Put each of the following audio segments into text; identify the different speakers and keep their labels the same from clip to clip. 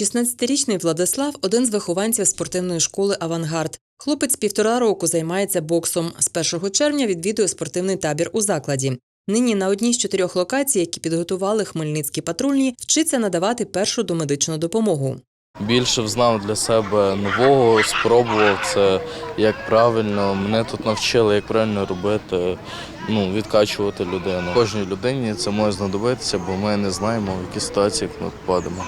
Speaker 1: 16-річний Владислав один з вихованців спортивної школи Авангард. Хлопець півтора року займається боксом. З 1 червня відвідує спортивний табір у закладі. Нині на одній з чотирьох локацій, які підготували хмельницькі патрульні, вчиться надавати першу домедичну допомогу.
Speaker 2: Більше взнав для себе нового, спробував це як правильно. Мене тут навчили, як правильно робити, ну, відкачувати людину. Кожній людині це може знадобитися, бо ми не знаємо, в які ситуації ми попадемо.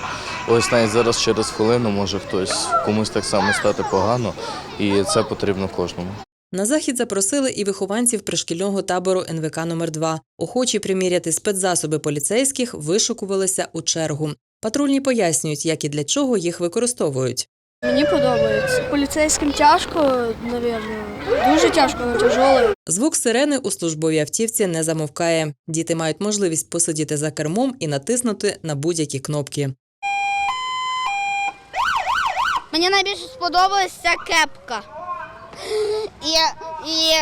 Speaker 2: Ось навіть зараз через хвилину може хтось комусь так само стати погано, і це потрібно кожному.
Speaker 1: На захід запросили і вихованців пришкільного табору НВК номер 2 Охочі приміряти спецзасоби поліцейських вишукувалися у чергу. Патрульні пояснюють, як і для чого їх використовують.
Speaker 3: Мені подобається. Поліцейським тяжко, навірно. Дуже тяжко, тяжело.
Speaker 1: Звук сирени у службовій автівці не замовкає. Діти мають можливість посидіти за кермом і натиснути на будь-які кнопки.
Speaker 4: Мені найбільше сподобалася кепка. І, і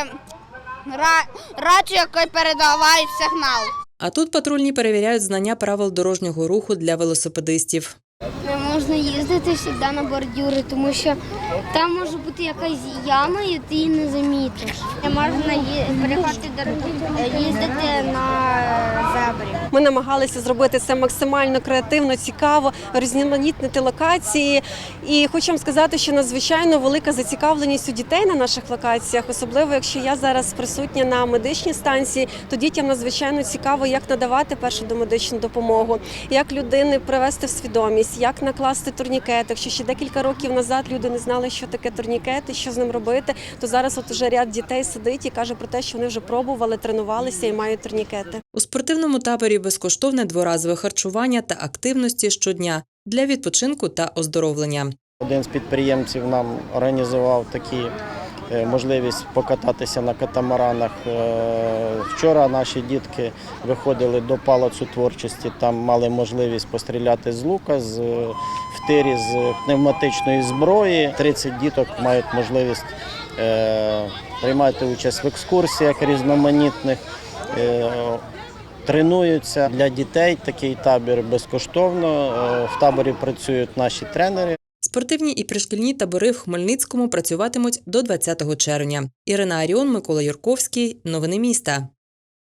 Speaker 4: ра, рацію, яка передаває сигнал.
Speaker 1: А тут патрульні перевіряють знання правил дорожнього руху для велосипедистів.
Speaker 5: Не можна їздити завжди на бордюри, тому що там може бути якась яма, і ти її не замітиш. Не можна переходити їздити на зебрі.
Speaker 6: Ми намагалися зробити це максимально креативно, цікаво, різноманітнити локації. І хочу вам сказати, що надзвичайно велика зацікавленість у дітей на наших локаціях, особливо якщо я зараз присутня на медичній станції, то дітям надзвичайно цікаво, як надавати першу домедичну допомогу, як людини привести в свідомість, як накласти турнікет. Якщо ще декілька років назад люди не знали, що таке турнікет і що з ним робити, то зараз от уже ряд дітей сидить і каже про те, що вони вже пробували, тренувалися і мають турнікети.
Speaker 1: У спортивному таборі безкоштовне дворазове харчування та активності щодня для відпочинку та оздоровлення.
Speaker 7: Один з підприємців нам організував такі е, можливість покататися на катамаранах. Е, Вчора наші дітки виходили до палацу творчості, там мали можливість постріляти з лука, з е, в тирі з пневматичної зброї. 30 діток мають можливість приймати участь в екскурсіях різноманітних. Тренуються для дітей такий табір безкоштовно. Е, В таборі працюють наші тренери.
Speaker 1: Спортивні і пришкільні табори в Хмельницькому працюватимуть до 20 червня. Ірина Аріон, Микола Юрковський. Новини міста.